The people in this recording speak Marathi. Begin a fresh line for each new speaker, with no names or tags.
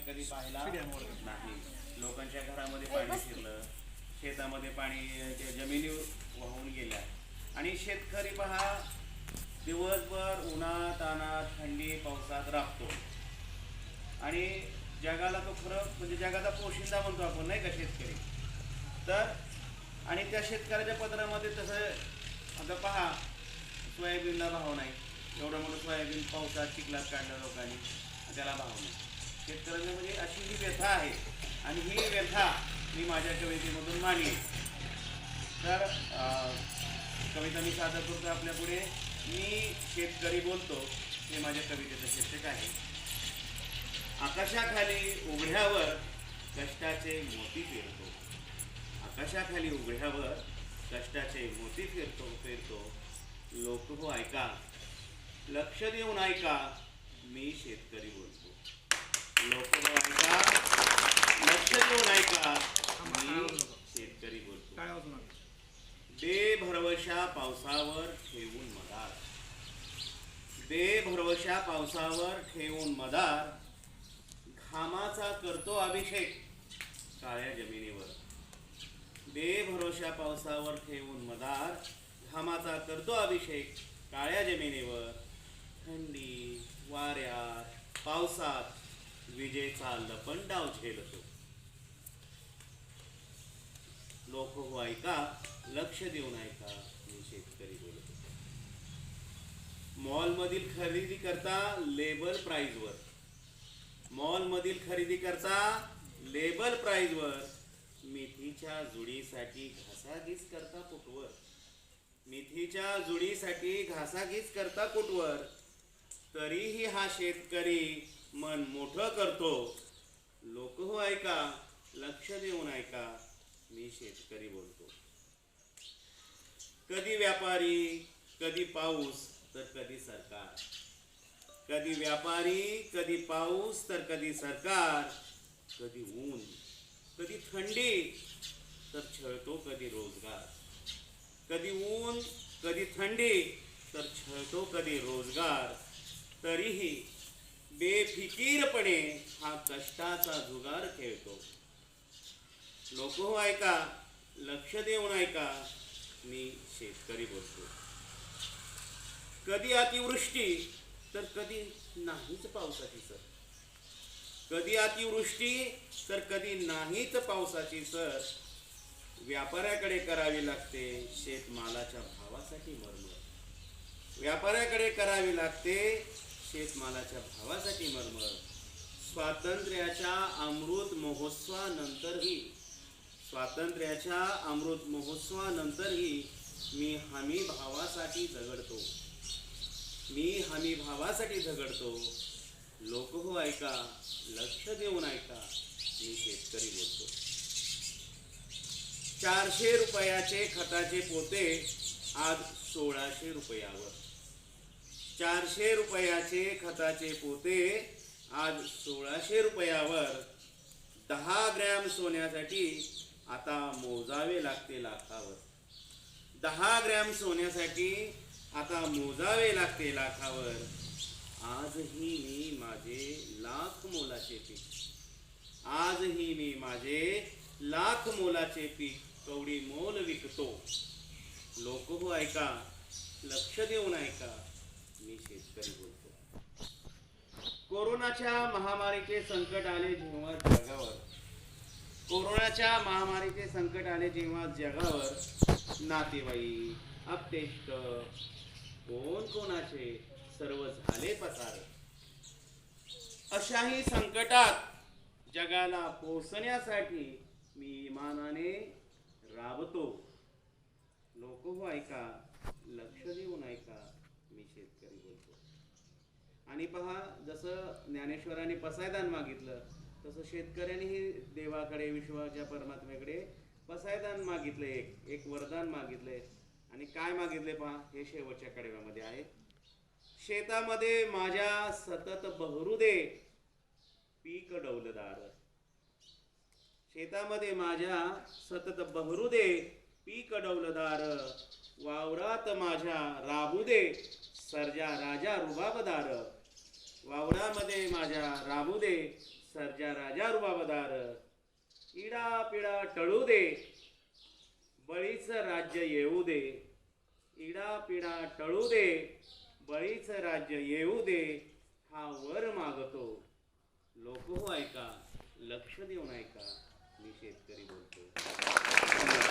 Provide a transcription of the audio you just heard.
आम्ही कधी पाहिला? नाही. लोकांच्या घरामध्ये पाणी शिरलं. शेतामध्ये पाणी जमिनी वाहून गेल्या. आणि शेतकरी पहा दिवसभर उन्हात तानात थंडी पावसात राबतो. आणि जगाला तो खरं म्हणजे जगाचा पोशिंदा म्हणतो आपण नाही का शेतकरी? तर आणि त्या शेतकऱ्याच्या पदरामध्ये तसं आता पहा सोयाबीनला भाव नाही. एवढं मोठं सोयाबीन पावसात चिखलात काढलं लोकांनी त्याला भाव नाही. शेतकऱ्यांना म्हणजे अशी ही व्यथा आहे आणि ही व्यथा मी माझ्या कवितेमधून मांडली. तर अं, कविता मी सादर करतो आपल्या पुढे. मी शेतकरी बोलतो हे माझ्या कवितेचं शीर्षक आहे. आकाशाखाली उघड्यावर कष्टाचे मोती फिरतो आकाशाखाली उघड्यावर कष्टाचे मोती फिरतो फिरतो लोक हो ऐका. लक्ष देऊन ऐका. मी शेतकरी बोलतो. लोक हो ऐका लक्ष देऊन ऐका मी शेतकरी बोलतो
काय वाजून
पावसावर ठेवून मदार. बेभरवशा पावसावर ठेवून मदार. घामाचा करतो अभिषेक काळ्या जमिनीवर. बेभरोशा पावसावर ठेवून मदार. घामाचा करतो अभिषेक काळ्या जमिनीवर. थंडी वाऱ्यात पावसात विजेचा लपंडाव झेलतो. लोक हो ऐका लक्ष देऊन ऐका मी शेतकरी बोलतो. मॉल मधील खरेदी करता लेबर प्राईजवर. मॉलमधील मॉल मधील खरेदी करता लेबर प्राईजवर. मिथीच्या मेथीच्या जुडीसाठी घासाघीस करता कुटवर मेथीच्या जुडीसाठी घासाघीस करता कुटवर तरीही हा शेतकरी मन मोठं करतो. लोक हो ऐका लक्ष देऊन ऐका. मी शेतकरी बोलतो. कधी व्यापारी कधी पाऊस तर कधी सरकार. कधी व्यापारी कधी पाऊस तर कधी सरकार. कधी ऊन कधी थंडी तर छळतो कधी रोजगार. कधी ऊन कधी थंडी तर छळतो कधी रोजगार. तरीही बेफिकीरपणे हा कष्टाचा जुगार खेळतो. लोक हो ऐका लक्ष देऊन ऐका मी शेतकरी बोलतो. कधी अतिवृष्टी तर कधी नाहीच पावसाची सर. कधी अतिवृष्टी तर कधी नाहीच पावसाची सर. व्यापाऱ्याकडे करावी लागते शेतमालाच्या भावासाठी मरमर व्यापाऱ्याकडे करावी लागते शेतमालाच्या भावासाठी मरमर. स्वातंत्र्याच्या अमृत महोत्सवानंतरही स्वातंत्र्याच्या अमृत महोत्सवानंतरही मी हमी भावासाठी झगडतो. मी हमी भावासाठी झगडतो. लोक हो ऐका लक्ष देऊन ऐका मी शेतकरी बोलतो. चारशे रुपयाचे खताचे पोते आज सोळाशे रुपयावर. चारशे रुपयाचे खताचे पोते आज सोळाशे रुपयावर दहा ग्रॅम सोन्यासाठी आता मोजावे लागते लाखावर. दहा ग्रॅम सोन्यासाठी आता मोजावे लागते लाखावर. आजही मी माझे लाख मोलाचे पीक. आजही मी माझे लाख मोलाचे पीक कवडी मोल विकतो. लोक हो ऐका लक्ष देऊन ऐका. मी शेतकरी बोलतो. कोरोनाच्या महामारीचे संकट आले जेव्हा जगावर. कोरोनाच्या महामारीचे संकट आले जेव्हा जगावर. नातेवाईक अपतेष्ट कोण कोणाचे सर्व झाले पसार. अशाही संकटात जगाला पोचण्यासाठी मी इमानाने राबतो. नको हो ऐका लक्ष देऊन ऐका मी शेतकरी बोलतो आणि पहा जसं ज्ञानेश्वराने पसायदान मागितलं तसं शेतकऱ्यांनीही देवाकडे विश्वाच्या परमात्म्याकडे पसायदान मागितलं एक एक वरदान मागितले आणि काय मागितले पहा हे शेवटच्या कडव्यामध्ये आहे. शेतामध्ये माझ्या सतत बहरू दे पीक डौलदार. शेतामध्ये माझ्या सतत बहरू दे पीक डौलदार. वावरात माझ्या राबू दे सर्जा राजा रुबाबदार. वावरामध्ये माझ्या राबू दे सर्जा राजा रुबाबदार इडा पिडा टळू दे बळीचं राज्य येऊ दे इडा पिडा टळू दे बळीचं राज्य येऊ दे हा वर मागतो. लोक हो ऐका लक्ष देऊन ऐका मी शेतकरी बोलतो